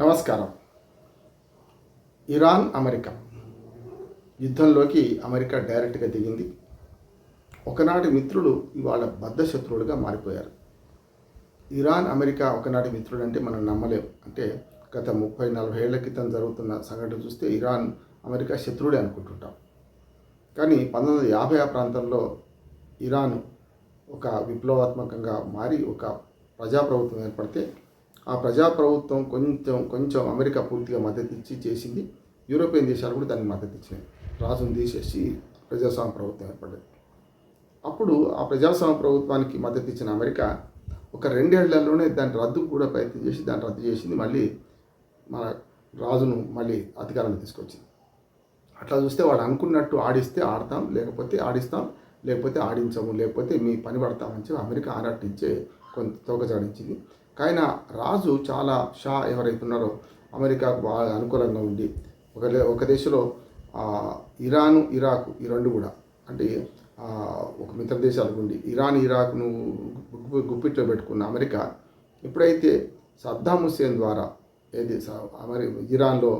నమస్కారం. Iran America. యుద్ధంలోకి America డైరెక్ట్గా దిగింది. ఒకనాటి మిత్రులు ఇవాళ బద్ధ శత్రువులుగా మారిపోయారు. ఇరాన్ అమెరికా ఒకనాటి మిత్రుడు అంటే మనం నమ్మలేం. అంటే గత ముప్పై నలభై ఏళ్ళ క్రితం జరుగుతున్న సంఘటన చూస్తే ఇరాన్ అమెరికా శత్రువుడే అనుకుంటుంటాం. కానీ పంతొమ్మిది వందల యాభై ఆ ప్రాంతంలో ఇరాన్ ఒక విప్లవాత్మకంగా మారి ఒక ప్రజాప్రభుత్వం ఏర్పడితే ఆ ప్రజాప్రభుత్వం కొంచెం కొంచెం అమెరికా పూర్తిగా మద్దతు ఇచ్చి చేసింది. యూరోపియన్ దేశాలు కూడా దానికి మద్దతు ఇచ్చినాయి రాజును తీసేసి ప్రజాస్వామ్య ప్రభుత్వం ఏర్పడింది అప్పుడు ఆ ప్రజాస్వామ్య ప్రభుత్వానికి మద్దతు ఇచ్చిన అమెరికా ఒక రెండేళ్ళలోనే దాన్ని రద్దు కూడా ప్రయత్నం చేసి దాన్ని రద్దు చేసింది. మళ్ళీ మన రాజును మళ్ళీ అధికారాన్ని తీసుకొచ్చింది. అట్లా చూస్తే వాళ్ళు అనుకున్నట్టు ఆడిస్తే ఆడతాం లేకపోతే ఆడిస్తాం లేకపోతే ఆడించము లేకపోతే మీ పని పడతామని చెప్పి అమెరికా ఆరాటించే కొంత తోకజాడించింది. కానీ రాజు చాలా షా ఎవరైతే ఉన్నారో అమెరికాకు బాగా అనుకూలంగా ఉండి ఒక ఒక దేశంలో ఇరాను ఇరాక్ ఈ రెండు కూడా అంటే ఒక మిత్ర దేశాలకు ఉండి ఇరాన్ ఇరాక్ను గుప్పిట్లో పెట్టుకున్న అమెరికా ఎప్పుడైతే సద్దాం హుస్సేన్ ద్వారా ఏది అమెరి ఇరాన్లో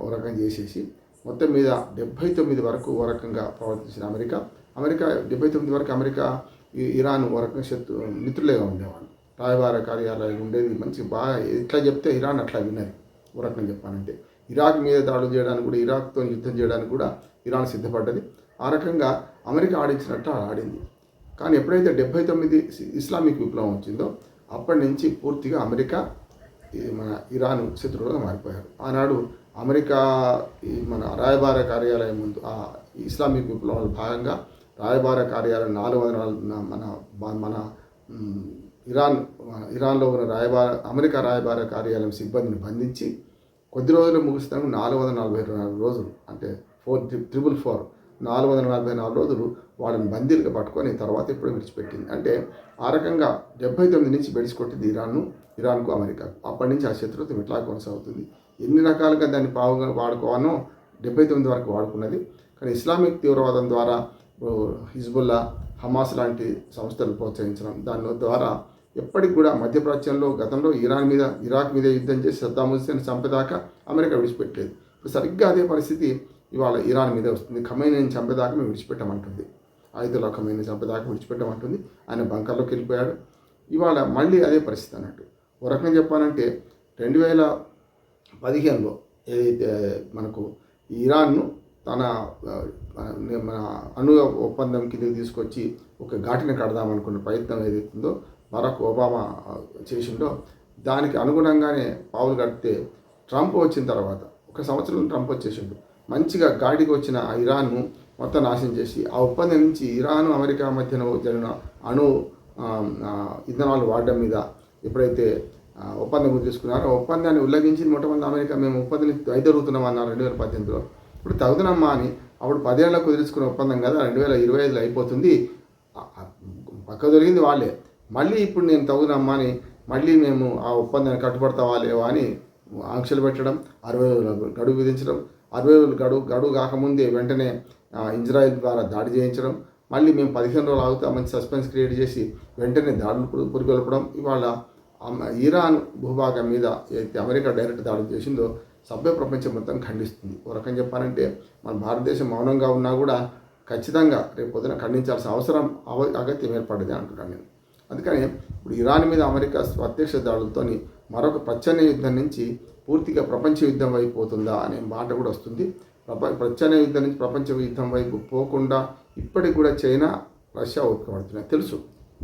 ఓ రకం చేసేసి మొత్తం మీద డెబ్భై తొమ్మిది వరకు ఓ రకంగా ప్రవర్తించిన అమెరికా అమెరికా డెబ్బై తొమ్మిది వరకు అమెరికా ఈ- ఇరాన్ ఓ రకంగా శత్రు మిత్రులేగా ఉండేవాళ్ళు. రాయబార కార్యాలయం ఉండేది మంచి బాగా ఇట్లా చెప్తే ఇరాన్ అట్లా విన్నది. ఓ రకంగా చెప్పానంటే ఇరాక్ మీద దాడులు చేయడానికి కూడా ఇరాక్తో యుద్ధం చేయడానికి కూడా ఇరాన్ సిద్ధపడ్డది. ఆ రకంగా అమెరికా ఆడించినట్టు ఆడింది. కానీ ఎప్పుడైతే డెబ్బై తొమ్మిది ఇస్లామిక్ విప్లవం వచ్చిందో అప్పటి నుంచి పూర్తిగా అమెరికా మన ఇరాన్ శత్రువులుగా మారిపోయారు. ఆనాడు అమెరికా ఈ మన రాయబార కార్యాలయం ముందు ఆ ఇస్లామిక్ విప్లవంలో భాగంగా రాయబార కార్యాలయం నాలుగు వందల మన మన ఇరాన్ ఇరాన్లో ఉన్న రాయబార అమెరికా రాయబార కార్యాలయం సిబ్బందిని బంధించి కొద్ది రోజులు ముగిస్తాము నాలుగు వందల నలభై నాలుగు రోజులు అంటే ఫోర్ ట్రిపుల్ ఫోర్ నాలుగు వందల నలభై నాలుగు రోజులు వాళ్ళని బందీలుగా పట్టుకొని తర్వాత ఇప్పుడు విడిచిపెట్టింది. అంటే ఆ రకంగా డెబ్బై తొమ్మిది నుంచి బెడిసికొట్టింది ఇరాన్ను ఇరాన్కు అమెరికా. అప్పటి నుంచి ఆ శత్రుత్వం ఇట్లా కొనసాగుతుంది? ఎన్ని రకాలుగా దాన్ని పావుగా వాడుకోవాలో డెబ్బై తొమ్మిది వరకు వాడుకున్నది. కానీ ఇస్లామిక్ తీవ్రవాదం ద్వారా హిజ్బుల్లా హమాస్ లాంటి సంస్థలు ప్రోత్సహించడం దాని ద్వారా ఎప్పటికి కూడా మధ్యప్రాచ్యంలో గతంలో ఇరాన్ మీద ఇరాక్ మీద యుద్ధం చేసి సద్దాం హుస్సేన్ చంపేదాకా అమెరికా విడిచిపెట్టలేదు. ఇప్పుడు సరిగ్గా అదే పరిస్థితి ఇవాళ ఇరాన్ మీద వస్తుంది. ఖమైనీని చంపేదాకా మేము విడిచిపెట్టమంటుంది. ఆయుధుల ఖమైనీని చంపేదాకా విడిచిపెట్టమంటుంది. ఆయన బంకర్లోకి వెళ్ళిపోయాడు. ఇవాళ మళ్ళీ అదే పరిస్థితి అన్నట్టు. ఒక రకంగా చెప్పాలంటే రెండు వేల పదిహేనులో ఏదైతే మనకు ఇరాన్ను తన మన అణు ఒప్పందం కిందకి తీసుకొచ్చి ఒక ఘాటిని కడదామనుకున్న ప్రయత్నం ఏదైతుందో బరాక్ ఒబామా చేసిండో దానికి అనుగుణంగానే పావులు కడితే ట్రంప్ వచ్చిన తర్వాత ఒక సంవత్సరం ట్రంప్ వచ్చేసిండు. మంచిగా గాడికి వచ్చిన ఆ ఇరాన్ను మొత్తం నాశనం చేసి ఆ ఒప్పందం నుంచి ఇరాన్ అమెరికా మధ్యన జరిగిన అణు ఇంధనాలు వాడడం మీద ఎప్పుడైతే ఒప్పందం తీసుకున్నారో ఒప్పందాన్ని ఉల్లంఘించి మొట్టమొదటి అమెరికా మేము ఒప్పందం వైదొరుగుతున్నాం అన్నారు రెండు వేల పద్దెనిమిదిలో. ఇప్పుడు తగుదనమ్మా అని అప్పుడు పదేళ్ళకు కుదిరించుకున్న ఒప్పందం కదా రెండు వేల ఇరవై ఐదులో అయిపోతుంది. పక్క దొరికింది వాళ్ళే. మళ్ళీ ఇప్పుడు నేను తగుదనమ్మా అని మళ్ళీ మేము ఆ ఒప్పందాన్ని కట్టుబడతావా లేవా అని ఆంక్షలు పెట్టడం అరవై రోజుల గడువు విధించడం అరవై రోజులు గడువు గడువు కాకముందే వెంటనే ఆ, ఇజ్రాయెల్ ద్వారా దాడి చేయించడం మళ్ళీ మేము పదిహేను రోజులు ఆగుతామని సస్పెన్స్ క్రియేట్ చేసి వెంటనే దాడులు పురి- ఇవాళ ఇరాన్ భూభాగం మీద ఏదైతే అమెరికా డైరెక్ట్ దాడి చేసిందో సభ్య ప్రపంచం మొత్తం ఖండిస్తుంది. ఒక రకం చెప్పాలంటే మన భారతదేశం మౌనంగా ఉన్నా కూడా ఖచ్చితంగా రేపు పొద్దున ఖండించాల్సిన అవసరం అవ అగత్యం ఏర్పడింది అంటున్నాను నేను. అందుకని ఇప్పుడు ఇరాన్ మీద అమెరికా ప్రత్యక్ష దాడులతోని మరొక ప్రచ్ఛన్న యుద్ధం నుంచి పూర్తిగా ప్రపంచ యుద్ధం వైపు పోతుందా అనే మాట కూడా వస్తుంది. ప్రప ప్రచ్ఛన్న యుద్ధం నుంచి ప్రపంచ యుద్ధం వైపు పోకుండా ఇప్పటికి కూడా చైనా రష్యా ఉత్కపడుతున్నాయి తెలుసు.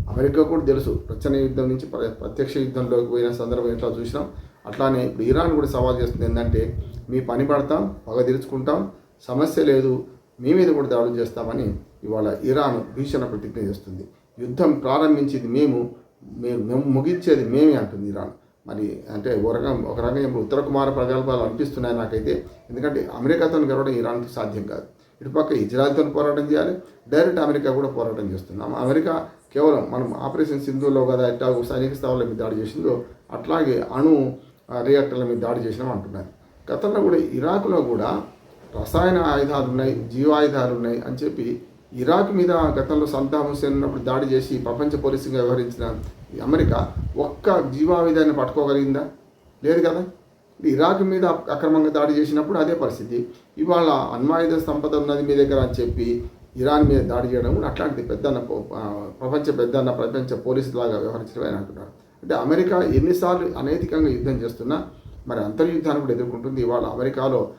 అమెరికా కూడా తెలుసు. ప్రచ్ఛన్న యుద్ధం నుంచి ప్ర- ప్రత్యక్ష యుద్ధంలోకి పోయిన సందర్భం ఎట్లా చూసినాం? అట్లానే ఇప్పుడు ఇరాన్ కూడా సవాల్ చేస్తుంది ఏంటంటే మీ పని పడతాం పగ తీర్చుకుంటాం సమస్య లేదు మీ మీద కూడా దాడులు చేస్తామని ఇవాళ ఇరాన్ భీషణ ప్రతిజ్ఞ చేస్తుంది. యుద్ధం ప్రారంభించింది మేము మేము మేము ముగించేది మేమే అంటుంది ఇరాన్. మరి అంటే ఒక రకం ఒక రకంగా ఇప్పుడు ఉత్తర కుమార ప్రగల్భాలు అనిపిస్తున్నాయి నాకైతే. ఎందుకంటే అమెరికాతో గెలవడం ఇరాన్కి సాధ్యం కాదు. ఇటుపక్క ఇజ్రాయల్తో పోరాటం చేయాలి. డైరెక్ట్ అమెరికా కూడా పోరాటం చేస్తున్నాం అమెరికా కేవలం మనం ఆపరేషన్ సింధులో కదా ఎట్లా సైనిక స్థావరాల మీద దాడి చేసిందో అట్లాగే అణు రియాక్టర్ల మీద దాడి చేసినాం అంటున్నారు. గతంలో కూడా ఇరాక్లో కూడా రసాయన ఆయుధాలు ఉన్నాయి జీవాయుధాలు ఉన్నాయి అని చెప్పి ఇరాక్ మీద గతంలో సద్దాం హుస్సేన్ ఉన్నప్పుడు దాడి చేసి ప్రపంచ పోలీసుగా వ్యవహరించిన ఈ అమెరికా ఒక్క జీవావిధాన్ని పట్టుకోగలిగిందా? లేదు కదా. ఇరాక్ మీద అక్రమంగా దాడి చేసినప్పుడు అదే పరిస్థితి. ఇవాళ అణ్వాయుధ సంపద ఉన్నది మీ దగ్గర అని చెప్పి ఇరాన్ మీద దాడి చేయడం కూడా అట్లాంటిది పెద్దన్న ప్రపంచ పెద్దన్న ప్రపంచ పోలీసులాగా వ్యవహరించడం అని అంటున్నారు. అంటే అమెరికా ఎన్నిసార్లు అనైతికంగా యుద్ధం చేస్తున్నా మరి అంతర్యుద్ధాన్ని కూడా ఎదుర్కొంటుంది. ఇవాళ అమెరికాలో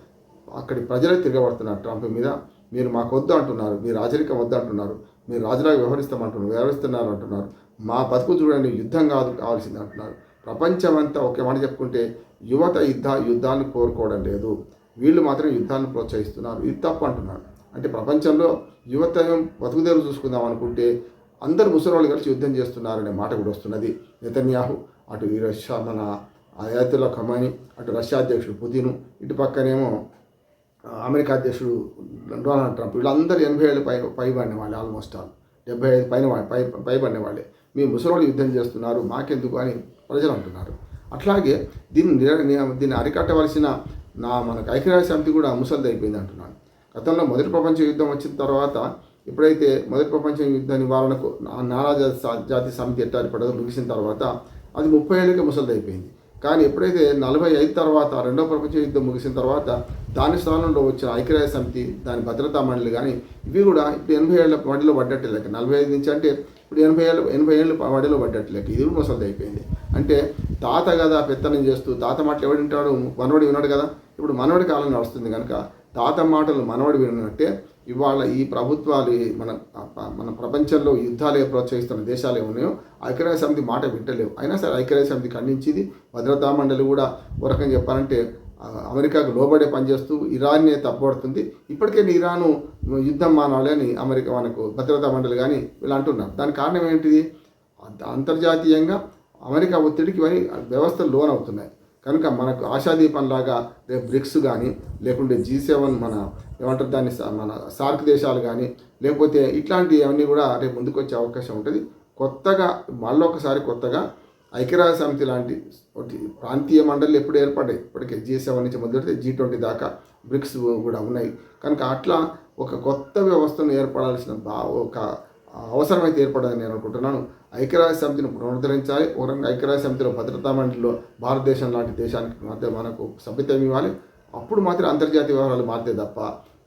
అక్కడి ప్రజలే తిరగబడుతున్నారు ట్రంప్ మీద. మీరు మాకు వద్దు అంటున్నారు మీ రాజరికం వద్దు అంటున్నారు మీరు రాజులాగా వ్యవహరిస్తామంటున్నారు వ్యవహరిస్తున్నారు అంటున్నారు. మా బతుకు చూడండి యుద్ధం కాదు కావాల్సింది అంటున్నారు. ప్రపంచమంతా ఒకే మాట చెప్పుకుంటే యువత యుద్ధ యుద్ధాన్ని కోరుకోవడం లేదు. వీళ్ళు మాత్రం యుద్ధాన్ని ప్రోత్సహిస్తున్నారు. ఇది తప్పు అంటున్నారు. అంటే ప్రపంచంలో యువత బతుకుదేరు చూసుకుందాం అనుకుంటే అందరు ముసలి కలిసి యుద్ధం చేస్తున్నారనే మాట కూడా వస్తున్నది. నెతన్యాహు అటు ఈ రష్యా మన అయాతుల్లా ఖమాని అటు రష్యా అధ్యక్షుడు పుతిను ఇటు పక్కనేమో అమెరికా అధ్యక్షుడు డొనాల్డ్ ట్రంప్ వీళ్ళందరూ ఎనభై ఏళ్ళు పై పైబడిన వాళ్ళే ఆల్మోస్ట్ ఆల్ డెబ్బై ఐదు పైన పై పైబడిన వాళ్ళే. మీ ముసలోళ్ళు యుద్ధం చేస్తున్నారు మాకెందుకు అని ప్రజలు అంటున్నారు. అట్లాగే దీన్ని దీన్ని అరికట్టవలసిన నా మనకు ఐక్యరాజ్య సమితి కూడా ముసలిది అయిపోయింది అంటున్నాను. గతంలో మొదటి ప్రపంచ యుద్ధం వచ్చిన తర్వాత ఎప్పుడైతే మొదటి ప్రపంచ యుద్ధ నివారణకు నా- నానా జాతి సమితి ఎట్లా ఏర్పడదో ముగిసిన తర్వాత అది ముప్పై ఏళ్ళకే ముసలిది అయిపోయింది. కానీ ఎప్పుడైతే నలభై ఐదు తర్వాత రెండో ప్రపంచ యుద్ధం ముగిసిన తర్వాత దాని స్థానంలో వచ్చిన ఐక్యరాజ్య సమితి దాని భద్రతా మండలి కానీ ఇవి కూడా ఇప్పుడు ఎనభై ఏళ్ళ వడిలో పడ్డట్టు లెక్క. నలభై ఐదు నుంచి అంటే ఇప్పుడు ఎనభై ఏళ్ళు ఎనభై ఏళ్ళు వడిలో పడ్డట్టు లెక్క. ఇది కూడా ముసలిది అయిపోయింది. అంటే తాత కదా పెత్తనం చేస్తూ తాత మాటలు ఎవడు వింటాడు? మనవడు విన్నాడు కదా. ఇప్పుడు మనవడి కాలం నడుస్తుంది కనుక తాత మాటలు మనవడు విన్నట్టే ఇవాళ ఈ ప్రభుత్వాలు మన మన ప్రపంచంలో యుద్ధాలు ప్రోత్సహిస్తున్న దేశాలు ఏమున్నాయో ఐక్యరాజ్య సమితి మాట వింటలేవు. అయినా సరే ఐక్యరాజ్య సమితి ఖండించింది. భద్రతా మండలి కూడా ఒక రకంగా చెప్పాలంటే అమెరికాకు లోబడే పనిచేస్తూ ఇరాన్నే తప్పబడుతుంది ఇప్పటికే ఇరాను యుద్ధం మానాలి అని అమెరికా మనకు భద్రతా మండలి కానీ ఇలా అంటున్నారు. దాని కారణం ఏంటిది? అంతర్జాతీయంగా అమెరికా ఒత్తిడికి ఇవన్నీ వ్యవస్థలు లోన్ అవుతున్నాయి కనుక మనకు ఆశాదీపంలాగా రేపు బ్రిక్స్ కానీ లేకుంటే జీ సెవెన్ మన ఏమంటారు దాన్ని మన సార్క్ దేశాలు కానీ లేకపోతే ఇట్లాంటివి అవన్నీ కూడా రేపు ముందుకు వచ్చే అవకాశం ఉంటుంది. కొత్తగా మళ్ళొకసారి కొత్తగా ఐక్యరాజ్య సమితి లాంటి ఒకటి ప్రాంతీయ మండలి ఎప్పుడు ఏర్పడ్డాయి. ఇప్పటికే జీ సెవెన్ నుంచి మొదలెడితే జీ ట్వంటీ దాకా బ్రిక్స్ కూడా ఉన్నాయి. కనుక అట్లా ఒక కొత్త వ్యవస్థను ఏర్పడాల్సిన బా ఒక అవసరమైతే ఏర్పడదని నేను అనుకుంటున్నాను. ఐక్యరాజ్య సమితిని పునరుద్ధరించాలి. ఒక రకంగా ఐక్యరాజ్య సమితిలో భద్రతా మండలిలో భారతదేశం లాంటి దేశానికి మధ్య మనకు సభ్యత్వం ఇవ్వాలి. అప్పుడు మాత్రం అంతర్జాతీయ వ్యవహారాలు మారితే తప్ప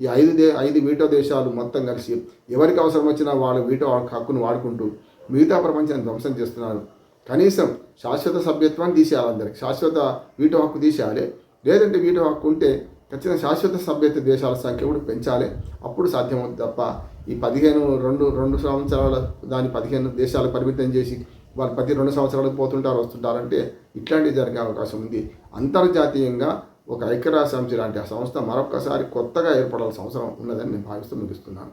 ఈ ఐదు దే ఐదు వీటో దేశాలు మొత్తం కలిసి ఎవరికి అవసరం వచ్చినా వాళ్ళు వీటో హక్కును వాడుకుంటూ మిగతా ప్రపంచాన్ని ధ్వంసం చేస్తున్నారు. కనీసం శాశ్వత సభ్యత్వాన్ని తీసేయాలి అందరికి. శాశ్వత వీటో హక్కు తీసేయాలి. లేదంటే వీటో హక్కు ఉంటే ఖచ్చితంగా శాశ్వత సభ్యత దేశాల సంఖ్య కూడా పెంచాలి. అప్పుడు సాధ్యమవుతుంది తప్ప ఈ పదిహేను రెండు రెండు సంవత్సరాల దాని పదిహేను దేశాలు పరిమితం చేసి వాళ్ళు ప్రతి రెండు సంవత్సరాలకు పోతుంటారు వస్తుంటారంటే ఇట్లాంటివి జరిగే అవకాశం ఉంది. అంతర్జాతీయంగా ఒక ఐక్యరాజ్య సమితి లాంటి ఆ సంస్థ మరొకసారి కొత్తగా ఏర్పడాల్సిన అవసరం ఉన్నదని నేను భావిస్తూ ముగిస్తున్నాను.